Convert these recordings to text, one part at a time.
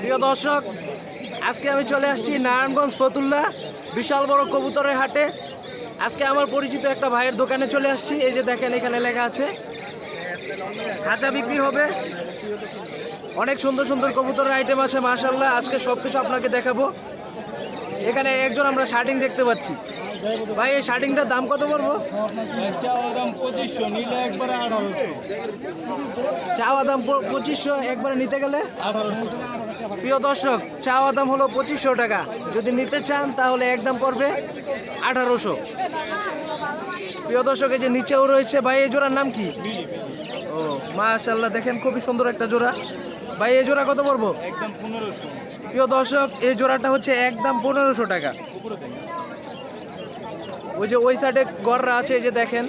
প্রিয় দর্শক, আজকে আমি চলে আসছি নারায়ণগঞ্জ ফতুল্লা বিশাল বড় কবুতরের হাটে। আজকে আমার পরিচিত একটা ভাইয়ের দোকানে চলে আসছি। এই যে দেখেন, এখানে লেখা আছে হাজা বিক্রি হবে। অনেক সুন্দর সুন্দর কবুতরের আইটেম আছে মাসাল্লাহ আজকে সব কিছু আপনাকে দেখাবো। এখানে একজন আমরা শার্টিং দেখতে পাচ্ছি। ভাই, এই শার্টিংটার দাম কত পড়ব? চাওয়া দাম পঁচিশশো, একবারে নিতে গেলে? প্রিয় দর্শক, চাওয়া দাম হলো পঁচিশশো টাকা। যদি নিতে চান, তাহলে একদম পড়বে আঠারোশো। প্রিয় দর্শক, এই যে নিচেও রয়েছে। ভাই, এই জোড়ার নাম কি? ও মাশাল্লাহ দেখেন, খুবই সুন্দর একটা জোড়া। ভাই এই জোড়া কত পড়ব? একদম পনেরোশো। প্রিয় দর্শক এই জোড়াটা হচ্ছে একদম পনেরোশো টাকা। ওই যে ওই সাইডে গড়রা আছে এই যে দেখেন।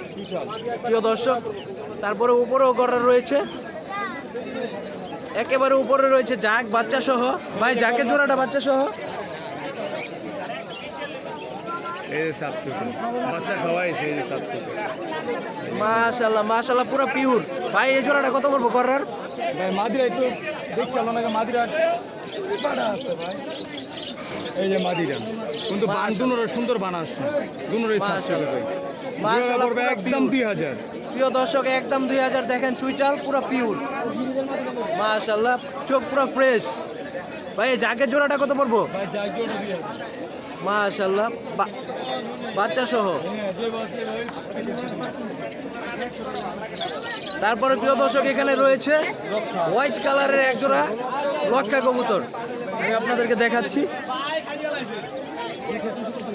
প্রিয় দর্শক তারপরে উপরেও গড়রা রয়েছে। একেবারে উপরে রয়েছে জাক বাচ্চা সহ ভাই জাকের জোড়াটা বাচ্চা সহ এই যে সাত চোখে। বাচ্চা খাওয়াইছে এই যে সাত চোখে। মাশাল্লাহ মাশাল্লাহ পুরো পিওর ভাই এই জোড়াটা কত বলব গররার ভাই মাদিরা একটু দেখতে হলো না মাদিরা আছে ভাই। এই যে মাদিরা কিন্তু বান দুনোর সুন্দর বান আসছে দুনোর এই সাত চোখে ভাই। মাশাআল্লাহ, পড়বে পুরো একদম দুই হাজার। প্রিয় দর্শক একদম দুই হাজার দেখেন চুইটাল পুরো পিওর মাশাল্লাহ চোখ পুরো ফ্রেশ ভাই জাগের জোড়াটা কত পড়ব? ভাই জোড়া মাশাল্লাহ বাচ্চা সহ তারপরে প্রিয় দর্শক এখানে রয়েছে হোয়াইট কালারের এক জোড়া লক্ষা কবুতর। আমি আপনাদেরকে দেখাচ্ছি।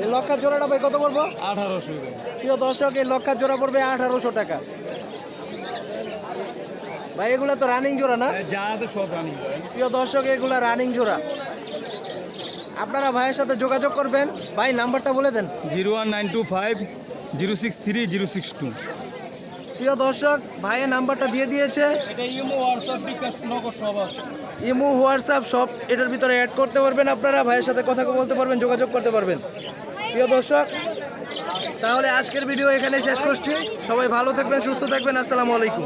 এই লক্ষা জোড়াটা ভাই কত পড়ব? আঠারোশো প্রিয় দর্শক এই লক্ষা জোড়া পড়বে আঠারোশো টাকা। ভাই এগুলা তো রানিং জোড়া না? যা আছে সব রানি প্রিয় দর্শক এগুলা রানিং জোড়া। আপনারা ভাইয়ের সাথে যোগাযোগ করবেন। ভাই নাম্বারটা বলে দেন। Zero one nine two five zero six three zero six two. প্রিয় দর্শক ভাইয়ের নাম্বারটা দিয়ে দিয়েছে। এটা ইমো হোয়াটসঅ্যাপ নগর সব ইমো হোয়াটসঅ্যাপ সব এটার ভিতরে অ্যাড করতে পারবেন আপনারা। ভাইয়ের সাথে কথা বলতে পারবেন যোগাযোগ করতে পারবেন। প্রিয় দর্শক তাহলে আজকের ভিডিও এখানে শেষ করছি। সবাই ভালো থাকবেন সুস্থ থাকবেন। আসসালামু আলাইকুম।